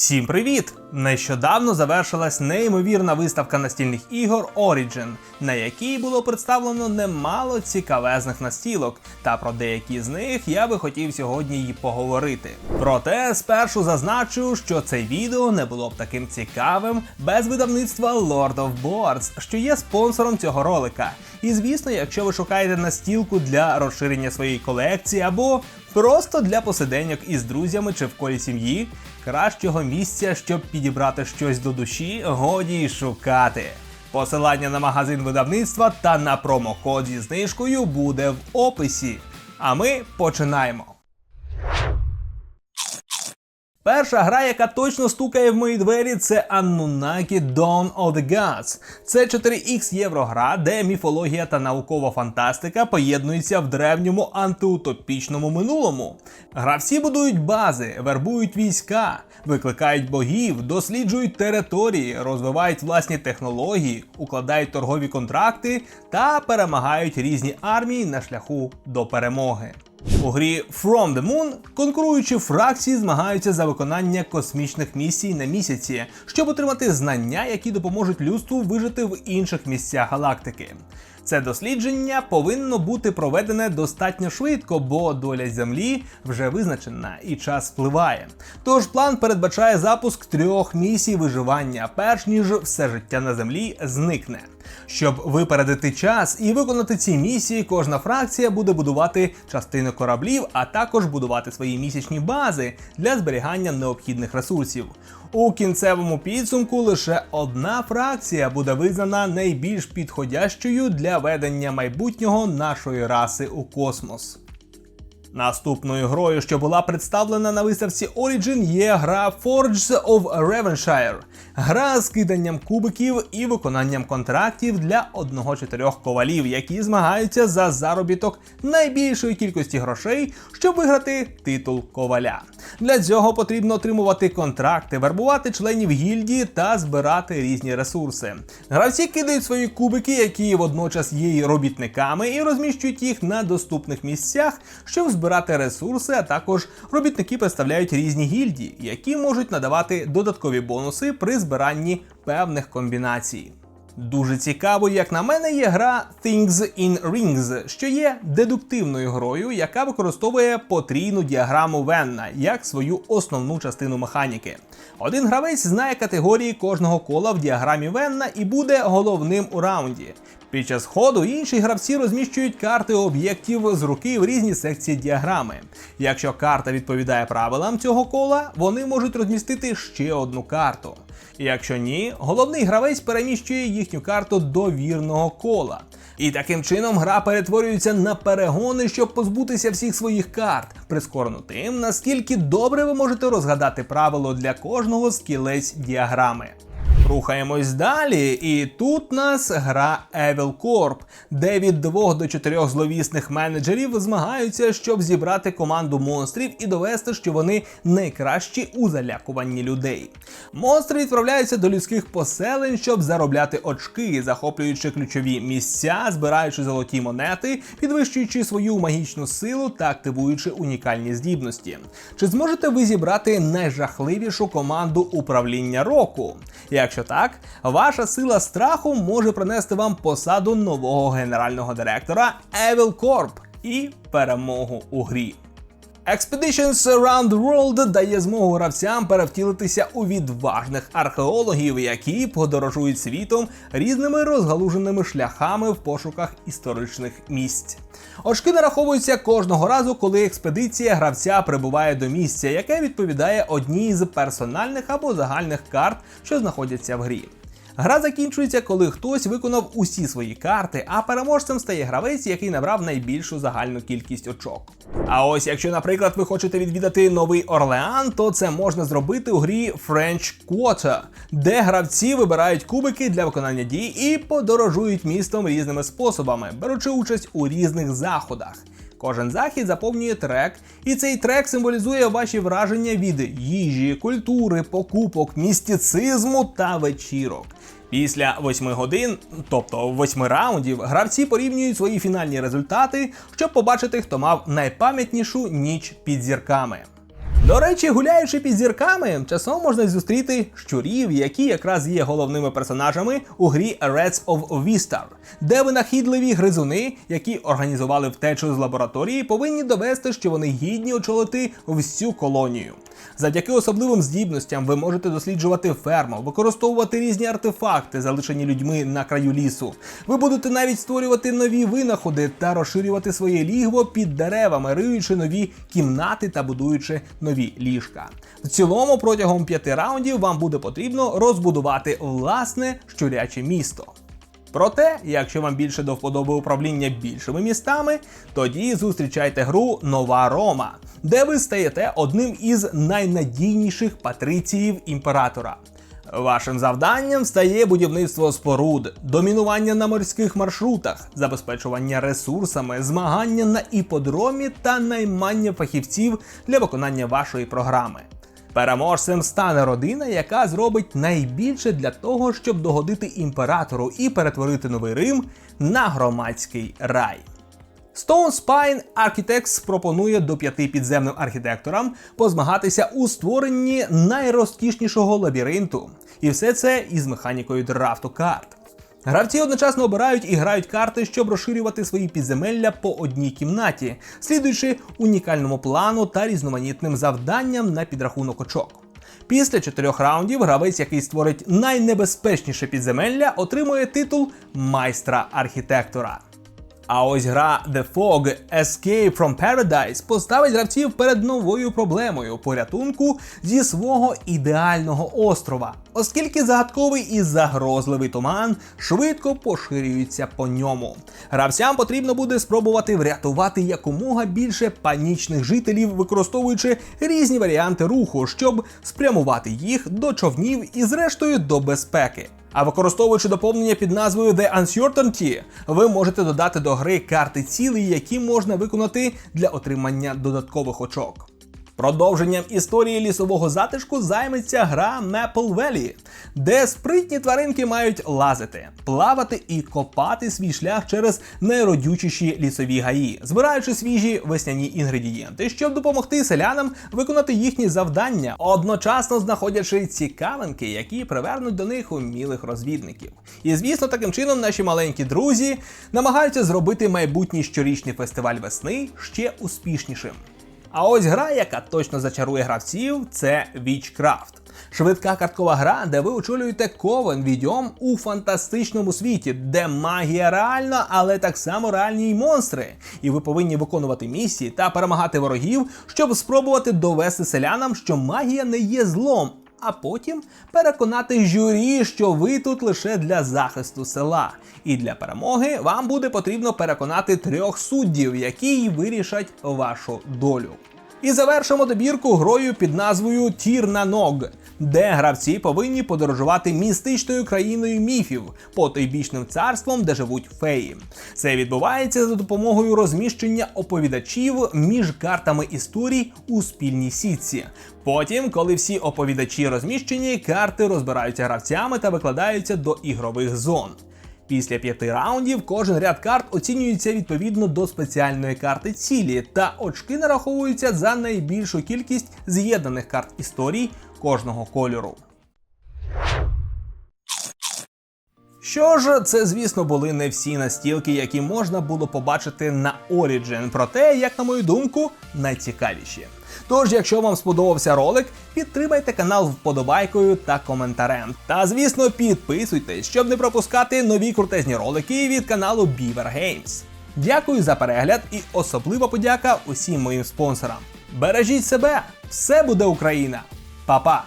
Всім привіт! Нещодавно завершилась неймовірна виставка настільних ігор Origin, на якій було представлено немало цікавезних настілок, та про деякі з них я би хотів сьогодні і поговорити. Проте спершу зазначу, що це відео не було б таким цікавим без видавництва Lord of Boards, що є спонсором цього ролика. І звісно, якщо ви шукаєте настілку для розширення своєї колекції або просто для посиденьок із друзями чи в колі сім'ї, кращого місця, щоб підібрати щось до душі, годі шукати. Посилання на магазин видавництва та на промокод зі знижкою буде в описі. А ми починаємо. Перша гра, яка точно стукає в мої двері, це Anunnaki Dawn of the Gods. Це 4X єврогра, де міфологія та наукова фантастика поєднуються в древньому антиутопічному минулому. Гравці будують бази, вербують війська, викликають богів, досліджують території, розвивають власні технології, укладають торгові контракти та перемагають різні армії на шляху до перемоги. У грі From the Moon конкуруючі фракції змагаються за виконання космічних місій на місяці, щоб отримати знання, які допоможуть людству вижити в інших місцях галактики. Це дослідження повинно бути проведене достатньо швидко, бо доля Землі вже визначена і час впливає. Тож план передбачає запуск трьох місій виживання, перш ніж все життя на землі зникне. Щоб випередити час і виконати ці місії, кожна фракція буде будувати частини кораблів, а також будувати свої місячні бази для зберігання необхідних ресурсів. У кінцевому підсумку лише одна фракція буде визнана найбільш підходящою для ведення майбутнього нашої раси у космос. Наступною грою, що була представлена на виставці Origin, є гра Forges of Ravenshire. Гра з киданням кубиків і виконанням контрактів для одного-чотирьох ковалів, які змагаються за заробіток найбільшої кількості грошей, щоб виграти титул коваля. Для цього потрібно отримувати контракти, вербувати членів гільдії та збирати різні ресурси. Гравці кидають свої кубики, які водночас є робітниками, і розміщують їх на доступних місцях, щоб збирати ресурси, а також робітники представляють різні гільдії, які можуть надавати додаткові бонуси при збиранні певних комбінацій. Дуже цікавою, як на мене, є гра Things in Rings, що є дедуктивною грою, яка використовує потрійну діаграму Венна як свою основну частину механіки. Один гравець знає категорії кожного кола в діаграмі Венна і буде головним у раунді. Під час ходу інші гравці розміщують карти об'єктів з руки в різні секції діаграми. Якщо карта відповідає правилам цього кола, вони можуть розмістити ще одну карту. Якщо ні, головний гравець переміщує їхню карту до вірного кола. І таким чином гра перетворюється на перегони, щоб позбутися всіх своїх карт, прискорено тим, наскільки добре ви можете розгадати правило для кожного з кілець діаграми. Рухаємось далі, і тут нас гра Evil Corp, де від 2 до 4 зловісних менеджерів змагаються, щоб зібрати команду монстрів і довести, що вони найкращі у залякуванні людей. Монстри відправляються до людських поселень, щоб заробляти очки, захоплюючи ключові місця, збираючи золоті монети, підвищуючи свою магічну силу та активуючи унікальні здібності. Чи зможете ви зібрати найжахливішу команду управління року? Якщо так, ваша сила страху може принести вам посаду нового генерального директора Evil Corp і перемогу у грі. Expeditions Around the World дає змогу гравцям перевтілитися у відважних археологів, які подорожують світом різними розгалуженими шляхами в пошуках історичних місць. Очки нараховуються кожного разу, коли експедиція гравця прибуває до місця, яке відповідає одній з персональних або загальних карт, що знаходяться в грі. Гра закінчується, коли хтось виконав усі свої карти, а переможцем стає гравець, який набрав найбільшу загальну кількість очок. А ось якщо, наприклад, ви хочете відвідати новий Орлеан, то це можна зробити у грі French Quarter, де гравці вибирають кубики для виконання дій і подорожують містом різними способами, беручи участь у різних заходах. Кожен захід заповнює трек, і цей трек символізує ваші враження від їжі, культури, покупок, містицизму та вечірок. Після восьми годин, тобто восьми раундів, гравці порівнюють свої фінальні результати, щоб побачити, хто мав найпам'ятнішу ніч під зірками. До речі, гуляючи під зірками, часом можна зустріти щурів, які якраз є головними персонажами у грі Reds of Vistar, де винахідливі гризуни, які організували втечу з лабораторії, повинні довести, що вони гідні очолити всю колонію. Завдяки особливим здібностям ви можете досліджувати ферму, використовувати різні артефакти, залишені людьми на краю лісу. Ви будете навіть створювати нові винаходи та розширювати своє лігво під деревами, риючи нові кімнати та будуючи нові ліжка. В цілому, протягом п'яти раундів вам буде потрібно розбудувати власне щуряче місто. Проте, якщо вам більше до вподоби управління більшими містами, тоді зустрічайте гру Нова Рома, де ви стаєте одним із найнадійніших патриціїв імператора. Вашим завданням стає будівництво споруд, домінування на морських маршрутах, забезпечування ресурсами, змагання на іподромі та наймання фахівців для виконання вашої програми. Переможцем стане родина, яка зробить найбільше для того, щоб догодити імператору і перетворити новий Рим на громадський рай. Stone Spine Architects пропонує до п'яти підземним архітекторам позмагатися у створенні найрозкішнішого лабіринту. І все це із механікою драфту карт. Гравці одночасно обирають і грають карти, щоб розширювати свої підземелля по одній кімнаті, слідуючи унікальному плану та різноманітним завданням на підрахунок очок. Після чотирьох раундів гравець, який створить найнебезпечніше підземелля, отримує титул майстра архітектора. А ось гра The Fog Escape from Paradise поставить гравців перед новою проблемою порятунку зі свого ідеального острова, оскільки загадковий і загрозливий туман швидко поширюється по ньому. Гравцям потрібно буде спробувати врятувати якомога більше панічних жителів, використовуючи різні варіанти руху, щоб спрямувати їх до човнів і, зрештою, до безпеки. А використовуючи доповнення під назвою The Uncertainty, ви можете додати до гри карти цілі, які можна виконати для отримання додаткових очок. Продовженням історії лісового затишку займеться гра Maple Valley, де спритні тваринки мають лазити, плавати і копати свій шлях через найродючіші лісові гаї, збираючи свіжі весняні інгредієнти, щоб допомогти селянам виконати їхні завдання, одночасно знаходячи цікавинки, які привернуть до них умілих розвідників. І звісно, таким чином наші маленькі друзі намагаються зробити майбутній щорічний фестиваль весни ще успішнішим. А ось гра, яка точно зачарує гравців, це Witchcraft. Швидка карткова гра, де ви очолюєте ковен відьом у фантастичному світі, де магія реальна, але так само реальні й монстри. І ви повинні виконувати місії та перемагати ворогів, щоб спробувати довести селянам, що магія не є злом. А потім переконати журі, що ви тут лише для захисту села. І для перемоги вам буде потрібно переконати трьох суддів, які й вирішать вашу долю. І завершимо добірку грою під назвою Тірна Ног, де гравці повинні подорожувати містичною країною міфів, потойбічним царством, де живуть феї. Це відбувається за допомогою розміщення оповідачів між картами історій у спільній сітці. Потім, коли всі оповідачі розміщені, карти розбираються гравцями та викладаються до ігрових зон. Після п'яти раундів кожен ряд карт оцінюється відповідно до спеціальної карти цілі, та очки нараховуються за найбільшу кількість з'єднаних карт історій кожного кольору. Що ж, це, звісно, були не всі настілки, які можна було побачити на Origin, проте, як на мою думку, найцікавіші. Тож, якщо вам сподобався ролик, підтримайте канал вподобайкою та коментарем. Та звісно, підписуйтесь, щоб не пропускати нові крутезні ролики від каналу Beaver Games. Дякую за перегляд і особлива подяка усім моїм спонсорам. Бережіть себе! Все буде Україна! Па-па!